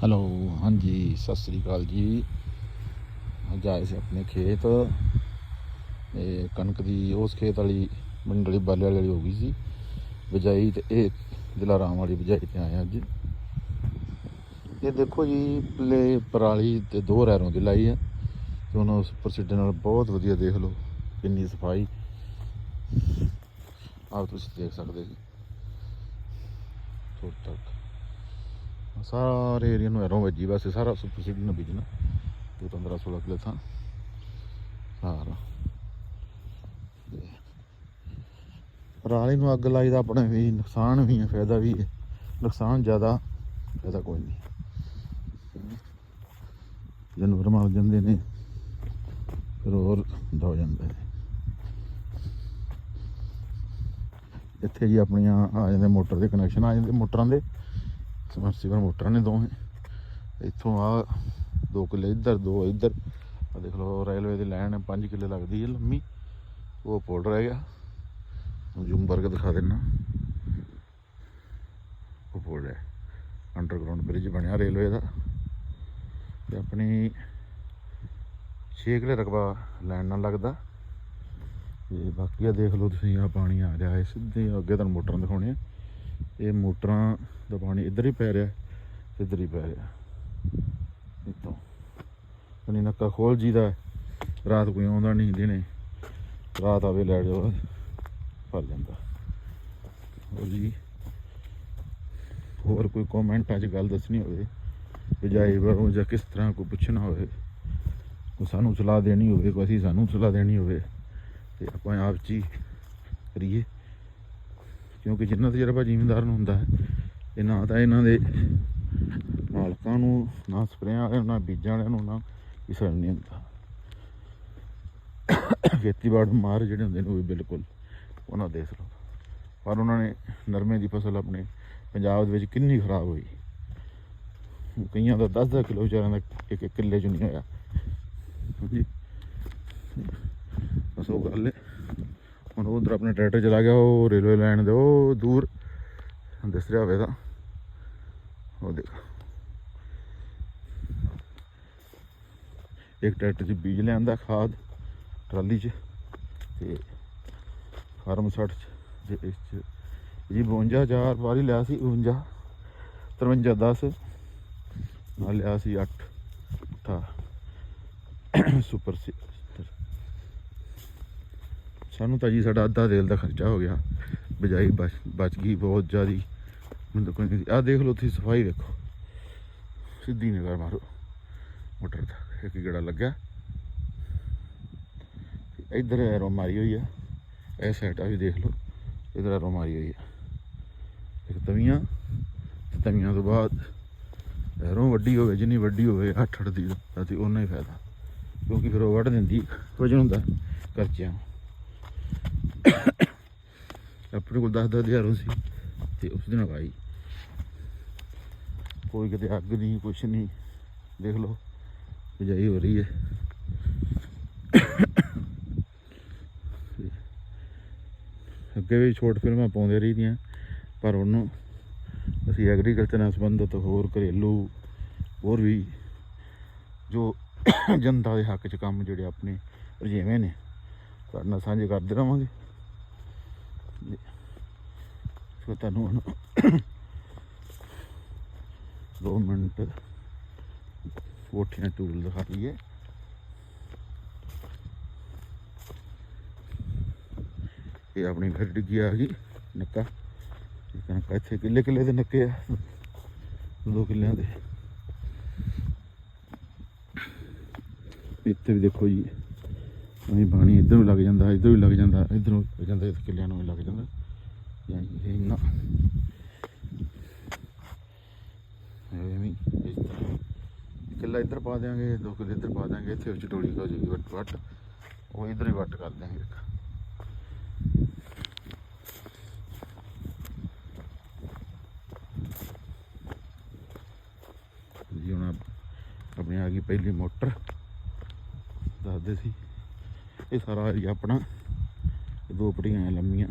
Hello, ਹਾਂਜੀ, ਸਤਿ ਸ੍ਰੀ ਅਕਾਲ ਜੀ। ਅੱਜ ਆਏ ਸੀ ਆਪਣੇ ਖੇਤ। ਇਹ ਕਣਕ ਦੀ, ਉਸ ਖੇਤ ਵਾਲੀ ਮੰਡਲੀ ਬਾਲੇ ਵਾਲੀ ਹੋ ਗਈ ਸੀ। ਬਿਜਾਈ ਤੇ ਇਹ ਦਿਲਾਰਾਮ ਵਾਲੀ ਬਿਜਾਈ ਤੇ ਆਏ ਅੱਜ। ਇਹ ਦੇਖੋ ਜੀ, ਪਲੇ ਪਰਾਲੀ ਤੇ ਦੋ ਰੈਰੋਂ ਦੀ ਲਾਈ ਹੈ। ਤੇ ਉਹਨਾਂ ਉਸ ਪ੍ਰਸਿੱਧ ਨਾਲ ਬਹੁਤ ਵਧੀਆ ਦੇਖ ਲਓ, ਕਿੰਨੀ ਸਫ਼ਾਈ। ਆਪ ਤੁਸੀਂ ਦੇਖ ਸਕਦੇ ਜੀ। ਥੋੜਾ ਤੱਕ। ਸਾਰੇ ਏਰੀਆ ਨੂੰ ਐਰੋਂ ਵੱਜੀ ਵੈਸੇ ਸਾਰਾ ਸੁਪਰ ਸੀਡਰ ਬੀਜਣਾ ਇਹ 15 16 ਕਿਲੇ ਥਾਂ। ਸਾਰਾ। ਪਰਾਲੀ ਨੂੰ ਅੱਗ ਲਾਈ ਦਾ ਆਪਣੇ ਵੀ, ਨੁਕਸਾਨ ਵੀ ਹੈ ਫਾਇਦਾ ਵੀ ਹੈ ਨੁਕਸਾਨ ਜ਼ਿਆਦਾ, ਫਾਇਦਾ ਕੋਈ ਨਹੀਂ। ਜਾਨਵਰ ਮਰ ਜਾਂਦੇ ਨੇ, ਫਿਰ ਹੋਰ ਦਾ ਹੋ ਜਾਂਦਾ ਇੱਥੇ ਜੀ ਆਪਣੀਆਂ ਆ ਜਾਂਦੇ ਮੋਟਰ ਦੇ ਕਨੈਕਸ਼ਨ ਆ ਜਾਂਦੇ ਮੋਟਰਾਂ ਦੇ। ਸਮਰਸੀਬਲ ਮੋਟਰਾਂ ਨੇ ਦੋਵੇਂ। ਇੱਥੋਂ ਆ ਦੋ ਕਿੱਲੇ ਇੱਧਰ, ਦੋ ਇੱਧਰ। ਆ ਦੇਖ ਲਓ ਰੇਲਵੇ ਦੀ ਲਾਈਨ 5 ਕਿੱਲੇ ਲੱਗਦੀ ਹੈ ਲੰਮੀ। ਉਹ ਪੁਲ ਰਹਿ ਗਿਆ। ਜ਼ੂਮ ਕਰਕੇ ਦਿਖਾ ਦੇਣਾ ਉਹ ਪੁਲ ਹੈ। ਅੰਡਰਗਰਾਉਂਡ ਬ੍ਰਿਜ ਬਣਿਆ ਰੇਲਵੇ ਦਾ। ਤੇ ਆਪਣੀ 6 ਕਿੱਲੇ ਰਕਬਾ ਲੈਣ ਨਾਲ ਲੱਗਦਾ। ਤੇ ਬਾਕੀ ਆ ਦੇਖ ਲਓ ਤੁਸੀਂ ਆ ਪਾਣੀ ਆ ਰਿਹਾ ਹੈ। ਸਿੱਧੇ ਅੱਗੇ ਤੁਹਾਨੂੰ ਮੋਟਰਾਂ ਦਿਖਾਉਣੇ ਆ। ਇਹ ਮੋਟਰਾਂ ਦਾ ਪਾਣੀ ਇੱਧਰ ਹੀ ਪੈ ਰਿਹਾ, ਇੱਧਰ ਹੀ ਪੈ ਰਿਹਾ। ਇੱਥੋਂ। ਕਨੀ ਨੱਕਾ ਖੋਲ ਜੀਦਾ ਰਾਤ ਕੋਈ ਆਉਂਦਾ ਨਹੀਂ, ਦਿਨੇ। ਰਾਤ ਆਵੇ, ਲੈ ਜਾਓ, ਭਰ ਜਾਂਦਾ। ਹੋਰ ਜੀ, ਹੋਰ ਕੋਈ ਕਮੈਂਟ ਅੱਜ ਗੱਲ ਦੱਸਣੀ ਹੋਵੇ, ਬਜਾਏ ਵਰੋਂ ਜਾਂ ਕਿਸ ਤਰ੍ਹਾਂ ਕੋਈ ਪੁੱਛਣਾ ਹੋਵੇ, ਕੋਈ ਸਾਨੂੰ ਸਲਾਹ ਦੇਣੀ ਹੋਵੇ, ਕੋਈ ਅਸੀਂ ਸਾਨੂੰ ਸਲਾਹ ਦੇਣੀ ਹੋਵੇ, ਤੇ ਆਪਾਂ ਆਪ ਚ ਹੀ ਕਰੀਏ। ਕਿਉਂਕਿ ਜਿੰਨਾ ਤਜਰਬਾ ਜ਼ਿਮੀਂਦਾਰ ਨੂੰ ਹੁੰਦਾ ਹੈ, ਇਹ ਨਾ ਤਾਂ ਇਹਨਾਂ ਦੇ ਮਾਲਕਾਂ ਨੂੰ, ਨਾ ਸਪਰੇਆਂ ਵਾਲਿਆਂ ਨੂੰ, ਨਾ ਬੀਜਾਂ ਵਾਲਿਆਂ ਨੂੰ, ਨਾ ਕਿਸੇ ਨੂੰ ਨਹੀਂ ਹੁੰਦਾ। ਖੇਤੀਬਾੜੀ ਮਾਰ ਜਿਹੜੇ ਹੁੰਦੇ ਨੇ ਉਹ ਵੀ ਬਿਲਕੁਲ ਉਹਨਾਂ ਦੇ ਸਰ। ਪਰ ਉਹਨਾਂ ਨੇ ਨਰਮੇ ਦੀ ਫਸਲ ਆਪਣੇ ਪੰਜਾਬ ਦੇ ਵਿੱਚ ਕਿੰਨੀ ਖਰਾਬ ਹੋਈ। ਕਈਆਂ ਦਾ 10-10 ਕਿਲੋ, ਵਿਚਾਰਿਆਂ ਦਾ ਇੱਕ ਇੱਕ ਕਿੱਲੇ ਚ ਨਹੀਂ ਹੋਇਆ। ਜੀ। ਬਸ ਉਹ ਗੱਲ ਹੈ। ਹੁਣ ਉਧਰ ਆਪਣਾ ਟਰੈਕਟਰ ਚਲਾ ਗਿਆ, ਉਹ ਰੇਲਵੇ ਲਾਈਨ ਦੇ, ਉਹ ਦੂਰ ਦਿਸ ਰਿਹਾ ਹੋਵੇਗਾ। ਉਹ ਦੇਖ। ਇੱਕ ਟਰੈਕਟਰ 'ਚ ਬੀਜ ਲਿਆਂਦਾ ਖਾਦ, ਟਰਾਲੀ 'ਚ ਤੇ ਫਾਰਮ 60 'ਚ ਇਸ 'ਚ। ਜੀ 52 ਚਾਰ ਵਾਰੀ ਲਿਆ ਸੀ 52 53 10 ਨਾਲ ਲਿਆ ਸੀ 8 ਅੱਠਾ ਸੁਪਰ ਸਾਨੂੰ ਤਾਂ ਜੀ ਸਾਡਾ ਅੱਧਾ ਤੇਲ ਦਾ ਖਰਚਾ ਹੋ ਗਿਆ। ਬਜਾਈ ਬਚ ਬਚ ਗਈ ਬਹੁਤ ਜ਼ਿਆਦੀ। ਮੈਨੂੰ ਕੋਈ ਨਹੀਂ ਆਹ ਦੇਖ ਲਓ ਤੁਸੀਂ ਸਫ਼ਾਈ ਵੇਖੋ। ਸਿੱਧੀ ਨਿਗਾਹ ਮਾਰੋ। ਮੋਟਰ ਦਾ ਇੱਕ ਗੇੜਾ ਲੱਗਿਆ। ਤੇ ਇੱਧਰ ਐਰੋ ਮਾਰੀ ਹੋਈ ਆ। ਇਹ ਸਾਈਡ ਆ ਵੀ ਦੇਖ ਲਓ। ਇੱਧਰ ਐਰੋ ਮਾਰੀ ਹੋਈ ਆ। ਇੱਕ ਤਵੀਆਂ, ਤੇ ਤਵੀਆਂ ਤੋਂ ਬਾਅਦ ਐਰੋ ਵੱਡੀ ਹੋਵੇ, ਜਿੰਨੀ ਵੱਡੀ ਹੋਵੇ ਅੱਠ ਅੱਠ ਦੀ, ਤਾਂ ਤੇ ਉਹਨਾਂ ਹੀ ਫਾਇਦਾ। ਕਿਉਂਕਿ ਫਿਰ ਉਹ ਵੱਢ ਦਿੰਦੀ ਵਜਨ ਹੁੰਦਾ ਕਰਚਿਆਂ ਆਪਣੇ ਕੋਲ 10 ਦਸ ਹਜ਼ਾਰੋਂ ਸੀ ਤੇ ਉਸ ਦਿਨ ਆਈ ਕੋਈ ਕਿਤੇ ਅੱਗ ਨਹੀਂ, ਕੁਛ ਨਹੀਂ। ਦੇਖ ਲਓ ਬਿਜਾਈ ਹੋ ਰਹੀ ਹੈ। ਅੱਗੇ ਵੀ ਛੋਟ ਫਿਲਮਾਂ ਪਾਉਂਦੇ ਰਹੀਆਂ ਪਰ ਉਹਨੂੰ ਅਸੀਂ ਐਗਰੀਕਲਚਰ ਨਾਲ ਸੰਬੰਧਿਤ ਹੋਰ ਘਰੇਲੂ, ਹੋਰ ਵੀ ਜੋ ਜਨਤਾ ਦੇ ਹੱਕ 'ਚ ਕੰਮ ਜਿਹੜੇ ਆਪਣੇ, ਰੁਝੇਵੇਂ ਨੇ, ਤੁਹਾਡੇ ਨਾਲ ਸਾਂਝੇ ਕਰਦੇ ਰਵਾਂਗੇ। ਤੁਹਾਨੂੰ ਹੁਣ ਦੋ ਮਿੰਟ ਕੋਠੀਆਂ ਟੂਲ ਦਿਖਾ ਲਈਏ ਇਹ ਆਪਣੀ ਫਿਰ ਡਿੱਗੀ ਆ ਗਈ, ਨੱਕਾ। ਇਹ ਕਣਕ ਇੱਥੇ ਕਿੱਲੇ ਕਿੱਲੇ ਦੇ ਨੱਕੇ ਆ, ਦੋ ਕਿੱਲਿਆਂ ਦੇ। ਇੱਥੇ ਵੀ ਦੇਖੋ ਜੀ ਅਸੀਂ ਪਾਣੀ ਇੱਧਰ ਨੂੰ ਲੱਗ ਜਾਂਦਾ, ਇੱਧਰ ਵੀ ਲੱਗ ਜਾਂਦਾ, ਇੱਧਰੋਂ ਲੱਗ ਜਾਂਦਾ ਇੱਥੇ ਕਿੱਲਿਆਂ ਨੂੰ ਵੀ ਲੱਗ ਜਾਂਦਾ। ਯਾਨੀ ਇਹ ਇੰਨਾ। ਐਵੇਂ ਇਸ ਤਰ੍ਹਾਂ। ਕਿੱਲਾ ਇੱਧਰ ਪਾ ਦਿਆਂਗੇ, ਦੋ ਕਿੱਲੇ ਇੱਧਰ ਪਾ ਦਿਆਂਗੇ, ਇੱਥੇ ਵਿੱਚ ਟੋਲੀ ਹੋ ਜੇਗੀ ਵੱਟ ਵੱਟ। ਉਹ ਇੱਧਰ ਹੀ ਵੱਟ ਕਰ ਦਿਆਂਗੇ ਇੱਕ। ਜੀ ਹੁਣ ਆਪਣੀ ਆ ਗਈ ਪਹਿਲੀ ਮੋਟਰ। ਦੱਸਦੇ ਸੀ। ਇਹ ਸਾਰਾ ਏਰੀਆ ਆਪਣਾ। ਦੋ ਪਟੀਆਂ ਲੰਮੀਆਂ।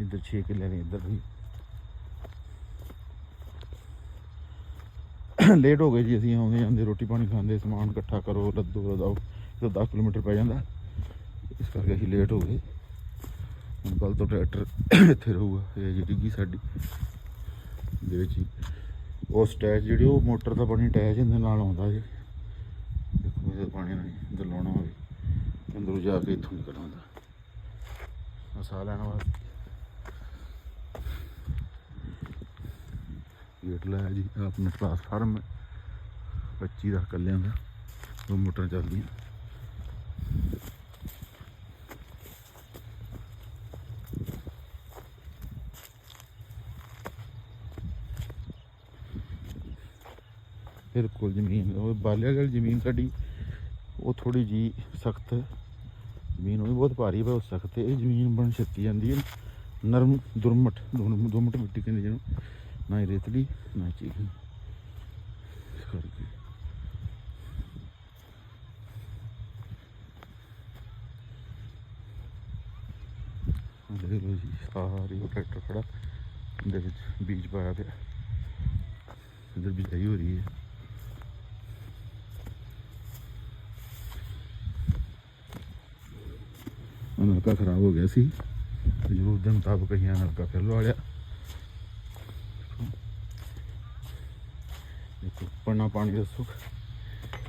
ਇੱਧਰ 6 ਕਿੱਲੇ ਨੇ ਇੱਧਰ ਵੀ। ਲੇਟ ਹੋ ਗਏ ਜੀ, ਅਸੀਂ ਆਉਂਦੇ ਜਾਂਦੇ, ਰੋਟੀ ਪਾਣੀ ਖਾਂਦੇ, ਸਮਾਨ ਇਕੱਠਾ ਕਰੋ ਲੱਦੋ ਲਦਾਓ ਇਹ 10 ਕਿਲੋਮੀਟਰ ਪੈ ਜਾਂਦਾ। ਇਸ ਕਰਕੇ ਅਸੀਂ ਲੇਟ ਹੋ ਗਏ। ਹੁਣ ਕੱਲ ਤੋਂ ਟਰੈਕਟਰ ਇੱਥੇ ਰਹੂਗਾ, ਇਹ ਜਿਹੜੀ ਡਿੱਗੀ ਸਾਡੀ। ਦੇ ਵਿੱਚ ਹੀ। ਉਹ ਸਟੈਚ ਜਿਹੜੀ, ਉਹ ਮੋਟਰ ਦਾ ਪਾਣੀ ਅਟੈਚ ਇਹਦੇ ਨਾਲ ਆਉਂਦਾ ਜੀ। ਦੇਖੋ ਇਹਦਾ ਪਾਣੀ ਨਹੀਂ ਅੰਦਰ ਲਾਉਣਾ ਹੋਵੇ। ਅੰਦਰੋਂ ਜਾ ਕੇ ਇੱਥੋਂ ਨਿਕਲ ਆਉਂਦਾ ਸਾਹ ਲੈਣ ਵਾਸਤੇ। ਗੇਟ ਲਾਇਆ ਜੀ ਆਪਣਾ ਟ੍ਰਾਂਸਫਾਰਮ ਹੈ। 25 ਦਾ ਕੱਲਿਆਂ ਦਾ ਉਹ ਮੋਟਰ ਚੱਲਦੀ ਬਿਲਕੁਲ ਜ਼ਮੀਨ, ਉਹ ਬਾਲਿਆ ਜ਼ਮੀਨ ਸਾਡੀ, ਉਹ ਥੋੜੀ ਜੀ ਸਖਤ ਜ਼ਮੀਨ ਉਹ ਵੀ ਬਹੁਤ ਭਾਰੀ ਪਰ ਉਸ ਸਖਤ ਇਹ ਜ਼ਮੀਨ ਬਣ ਛੱਤੀ ਜਾਂਦੀ ਹੈ। ਨਰਮ, ਦੁਰਮਟ, ਦੁਰਮ- ਦੁਰਮਟ ਮਿੱਟੀ ਕਹਿੰਦੇ ਜਿਹਨੂੰ। ਨਾ ਹੀ ਰੇਤਲੀ, ਨਾ ਹੀ ਚੀਕਣੀ। ਇਸ ਕਰਕੇ। ਆਹ ਦੇਖ ਲਓ ਜੀ, ਸਾਰੀ ਉਹ ਟਰੈਕਟਰ ਖੜਾ। ਦੇ ਵਿੱਚ ਬੀਜ ਪਾਇਆ ਪਿਆ। ਇਧਰ ਬਿਜਾਈ ਹੋ ਰਹੀ ਹੈ। ਨਲਕਾ ਖਰਾਬ ਹੋ ਗਿਆ ਸੀ। ਤੇ ਜ਼ਰੂਰਤ ਦੇ ਮੁਤਾਬਕ ਅਸੀਂ ਨਲਕਾ ਫਿਰ ਲਵਾ ਲਿਆ। ਦੇਖੋ ਪੜਨਾ ਪਾਣੀ ਦੱਸੋ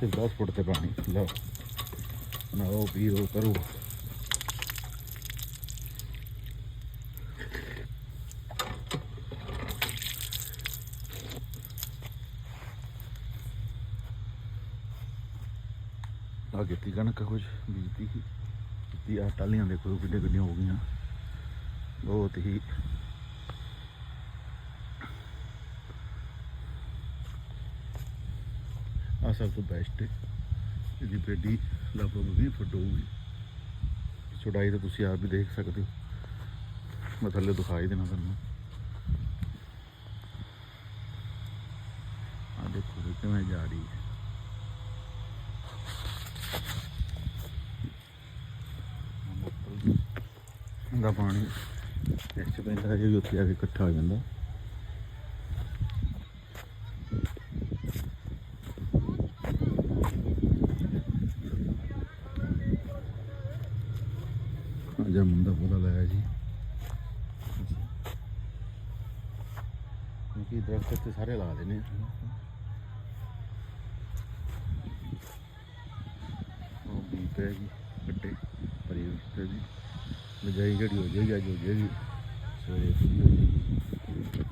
ਤੇ 10 ਫੁੱਟ ਤੇ ਪਾਣੀ। ਲਓ ਨਾਓ ਪੀਓ, ਕਰੋ। ਆ ਕੀਤੀ ਕਣਕ ਕੁਝ ਬੀਜਦੀ ਸੀ। ਦੀ ਆ ਟਾਲੀਆਂ ਦੇਖੋ ਕਿੱਡੇ ਕਿੱਡੀਆਂ ਹੋ ਗਈਆਂ। ਬਹੁਤ ਹੀ ਆ ਸਭ ਤੋਂ ਬੈਸਟ ਹੈ। ਇਹਦੀ ਪੇਡੀ ਲਗਭਗ 20 ਫੁੱਟ ਹੋਊਗੀ। ਚੌੜਾਈ ਤਾਂ ਤੁਸੀਂ ਆਪ ਵੀ ਦੇਖ ਸਕਦੇ ਹੋ। ਮੈਂ ਥੱਲੇ ਦਿਖਾਈ ਦੇਣਾ ਤੁਹਾਨੂੰ। ਆ ਦੇਖੋ ਵੀ ਕਿਵੇਂ ਜਾ ਰਹੀ ਹੈ। ਦਾ ਪਾਣੀ। ਇਸ ਚ ਪੈਂਦਾ ਹੈ ਜੀ ਉੱਥੇ ਆ ਕੇ ਇਕੱਠਾ ਹੋ ਜਾਂਦਾ। ਅਜਾ ਮੁੰਡਾ ਪੋਦਾ ਲਾਇਆ ਜੀ। ਕਿਉਂਕਿ ਦਰਖਤ ਤੇ ਸਾਰੇ ਲਾ ਦੇਣੇ ਆ। ਉਹ ਵੀ ਪੈ ਗਈ ਗੱਡੇ ਭਰੀ ਤੇ ਜੀ। ਬਿਜਾਈ ਜਿਹੜੀ ਹੋ ਜਾਏਗੀ, ਅੱਜ ਹੋ ਜਾਏਗੀ। ਸਵੇਰੇ ਫਰੀ ਹੋ ਜਾਏਗੀ।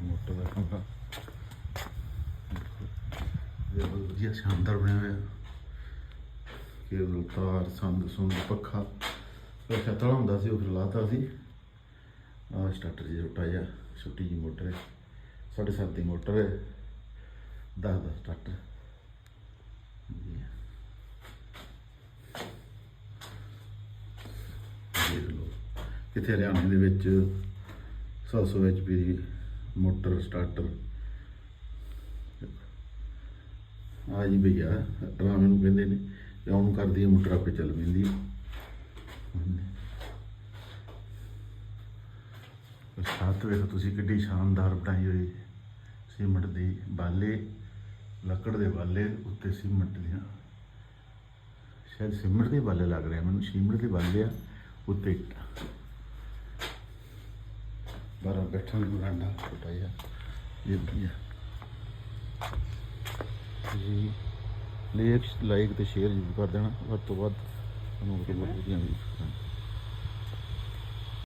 ਮੋਟਰ ਦਾ ਕਮਰਾ ਇਹ ਬਹੁਤ ਵਧੀਆ ਸ਼ਾਨਦਾਰ ਬਣਿਆ ਹੋਇਆ। ਕੇਬਲ ਤਾਰ, ਸੰਦ, ਸੁੰਦ, ਪੱਖਾ। ਉਹ ਛਤਲਾ ਹੁੰਦਾ ਸੀ, ਉਹ ਫਿਰ ਲਾਤਾ ਸੀ। ਆ ਸਟਾਰਟਰ ਜੀ ਛੋਟਾ ਜਿਹਾ, ਛੋਟੀ ਜੀ ਮੋਟਰ ਹੈ। ਸਾਢੇ ਸੱਤ ਦੀ ਮੋਟਰ ਹੈ। 10 ਦਾ ਸਟਾਰਟਰ ਦੇਖ ਲਓ ਕਿੱਥੇ ਹਰਿਆਣੇ ਦੇ ਵਿੱਚ? 700 ਐਚਪੀ ਮੋਟਰ ਸਟਾਰਟਰ ਆ ਜੀ ਭਈਆ ਆਰਾਮ ਨੂੰ ਕਹਿੰਦੇ ਨੇ ਤੇ ਉਹਨੂੰ ਕਰਦੀ ਹੈ ਮੋਟਰ, ਆਪੇ ਚੱਲ ਪੈਂਦੀ ਹੈ ਸਾਥ ਵੇਖੋ ਤੁਸੀਂ ਕਿੱਡੀ ਸ਼ਾਨਦਾਰ ਬਣਾਈ ਹੋਈ ਸੀਮਟ ਦੀ ਬਾਲੇ, ਲੱਕੜ ਦੇ ਬਾਲੇ ਉੱਤੇ ਸੀਮਟ ਦੀਆਂ। ਸ਼ਾਇਦ ਸੀਮਟ ਦੇ ਬਾਲੇ ਲੱਗ ਰਹੇ ਮੈਨੂੰ ਸੀਮਟ ਦੇ ਬਾਲੇ ਆ ਉੱਤੇ। ਬਾਹਰ ਬੈਠਣ ਨੂੰ ਬਰਾਂਡਾ ਛੋਟਾ ਜਿਹਾ ਇਹ ਵਧੀਆ ਜੀ ਪਲੀਜ਼ ਲਾਈਕ ਤੇ ਸ਼ੇਅਰ ਜ਼ਰੂਰ ਕਰ ਦੇਣਾ ਵੱਧ ਤੋਂ ਵੱਧ ਤੁਹਾਨੂੰ ਵਧੀਆ ਵੀਡੀਓ